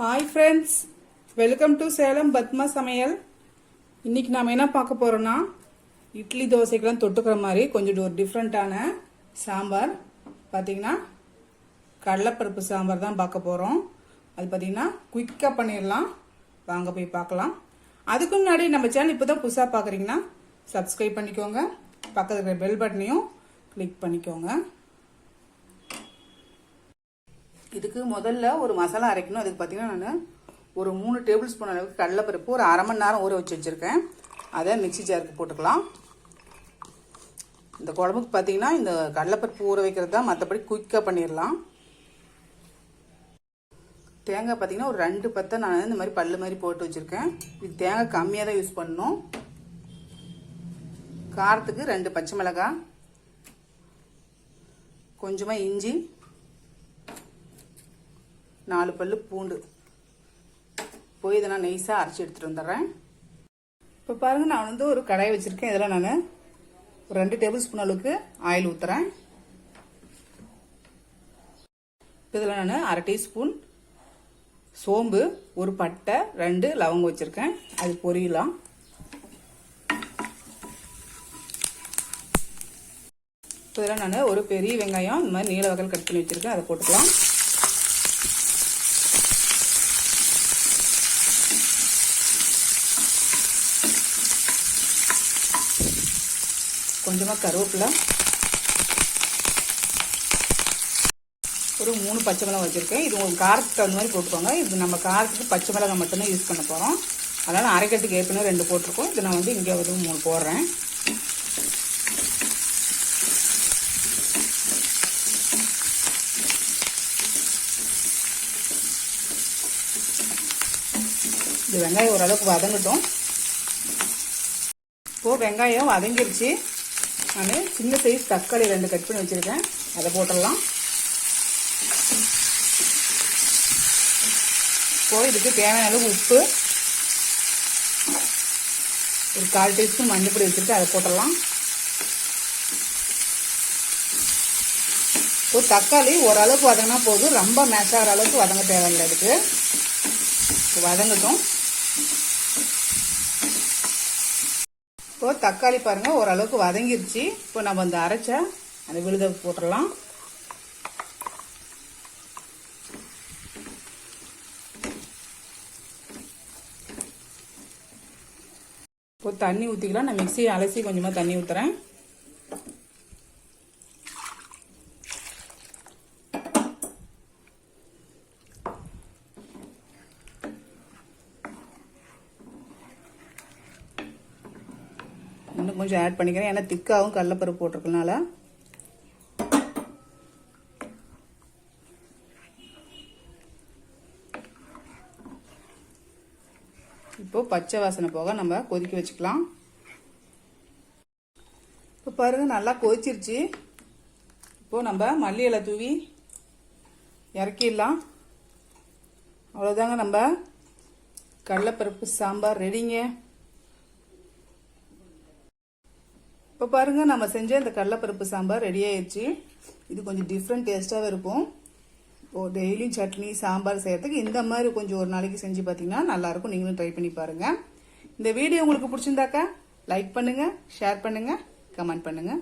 Hi friends welcome to Salem Padma சமையல் இன்னைக்கு நாம் என்ன பார்க்க போறோம்னா இட்லி தோசைக்கெல்லாம் தொட்டுக்கிற மாதிரி கொஞ்சம் ஒரு டிஃப்ரெண்ட்டான சாம்பார். பார்த்தீங்கன்னா கடலைப்பருப்பு சாம்பார் தான் பார்க்க போகிறோம் அது பார்த்தீங்கன்னா குயிக்காக பண்ணிடலாம் வாங்க போய் பார்க்கலாம். அதுக்கு முன்னாடி நம்ம சேனல் இப்போ தான் புதுசாக பார்க்குறீங்கன்னா சப்ஸ்கிரைப் பண்ணிக்கோங்க. பக்கத்தில் இருக்கிற பெல் பட்டனையும் கிளிக் பண்ணிக்கோங்க. இதுக்கு முதல்ல ஒரு மசாலா அரைக்கணும். அதுக்கு பார்த்தீங்கன்னா நான் ஒரு மூணு டேபிள் ஸ்பூன் அளவுக்கு கடலைப்பருப்பு ஒரு அரை மணி நேரம் ஊற வச்சு வச்சுருக்கேன். அதை மிக்ஸி ஜாருக்கு போட்டுக்கலாம். இந்த குழம்புக்கு பார்த்தீங்கன்னா இந்த கடலைப்பருப்பு ஊற வைக்கிறது தான் மற்றபடி குயிக்காக பண்ணிடலாம் தேங்காய் பார்த்தீங்கன்னா ஒரு ரெண்டு பத்தை நான் இந்த மாதிரி பல்லு மாதிரி போட்டு வச்சுருக்கேன். இது தேங்காய் கம்மியாக தான் யூஸ் பண்ணணும். காரத்துக்கு ரெண்டு பச்சை மிளகாய் கொஞ்சமாக இஞ்சி நாலு பல்லு பூண்டு. போய் இதை நான் நைஸாக அரைச்சி எடுத்துகிட்டு வந்துடுறேன். இப்போ பாருங்கள் நான் வந்து ஒரு கடையை வச்சுருக்கேன். இதில் நான் ஒரு ரெண்டு டேபிள் ஸ்பூன் அளவுக்கு ஆயில் ஊற்றுறேன் இதில் நான் அரை டீஸ்பூன் சோம்பு ஒரு பட்டை ரெண்டு லவங்கம் வச்சுருக்கேன். அது பொரியலாம். இப்போ இதில் நான் ஒரு பெரிய வெங்காயம் இந்த மாதிரி நீல வகையில் கட் பண்ணி வச்சுருக்கேன். அதை போட்டுக்கலாம். கொஞ்சமாக கருவேப்பிலை. ஒரு மூணு பச்சை மிளகாய் வச்சுருக்கேன். இது உங்களுக்கு காரத்துக்கு தகுந்த மாதிரி போட்டுக்கோங்க. இது நம்ம காரத்துக்கு பச்சை மிளகாய் மட்டும்தான் யூஸ் பண்ண போகிறோம் அதனால் அரைக்கிறதுக்கு ஏற்கனவே ரெண்டு போட்டிருக்கோம். இது நான் வந்து இங்கே வந்து மூணு போடுறேன். இது வெங்காயம் ஓரளவுக்கு வதங்கட்டும். இப்போது வெங்காயம் வதங்கிருச்சு. நான் சின்ன சைஸ் தக்காளி ரெண்டு கட் பண்ணி வச்சுருக்கேன். அதை போட்டுடலாம். இப்போ இதுக்கு தேவையான அளவு உப்பு. ஒரு கால் டீஸ்பூன் மஞ்சள் வச்சுட்டு அதை போட்டுடலாம். இப்போ தக்காளி ஓரளவுக்கு வதங்கினா போதும். ரொம்ப மேட்ச் ஆகிற அளவுக்கு வதங்க தேவையில்லை அதுக்கு வதங்கட்டும். இப்போ தக்காளி பாருங்கள் ஓரளவுக்கு வதங்கிருச்சு. இப்போ நம்ம அந்த அரைச்ச அந்த விழுத போட்டுடலாம். இப்போ தண்ணி ஊற்றிக்கலாம் நான் மிக்சியை அலசி கொஞ்சமாக தண்ணி ஊற்றுறேன் இன்னும் கொஞ்சம் ஆட் பண்ணிக்கிறேன். ஏன்னா திக்காகவும் கடலப்பருப்பு போட்டிருக்கனால இப்போ பச்சை வாசனை போக நம்ம கொதிக்க வச்சுக்கலாம். இப்போ பாருங்க நல்லா கொதிச்சிருச்சு. இப்போ நம்ம மல்லி இலை தூவி இறக்கிடலாம். அவ்வளோதாங்க நம்ம கடலைப்பருப்பு சாம்பார் ரெடிங்க இப்போ பாருங்க நம்ம செஞ்ச இந்த கடலைப்பருப்பு சாம்பார் ரெடி ஆயிடுச்சு. இது கொஞ்சம் டிஃப்ரெண்ட் டேஸ்ட்டாகவே இருக்கும். இப்போ டெய்லியும் சட்னி சாம்பார் செய்கிறதுக்கு இந்த மாதிரி கொஞ்சம் ஒரு நாளைக்கு செஞ்சு பார்த்தீங்கன்னா நல்லாயிருக்கும். நீங்களும் ட்ரை பண்ணி பாருங்கள் இந்த வீடியோ உங்களுக்கு பிடிச்சிருந்தாக்கா லைக் பண்ணுங்கள் ஷேர் பண்ணுங்கள் கமெண்ட் பண்ணுங்கள்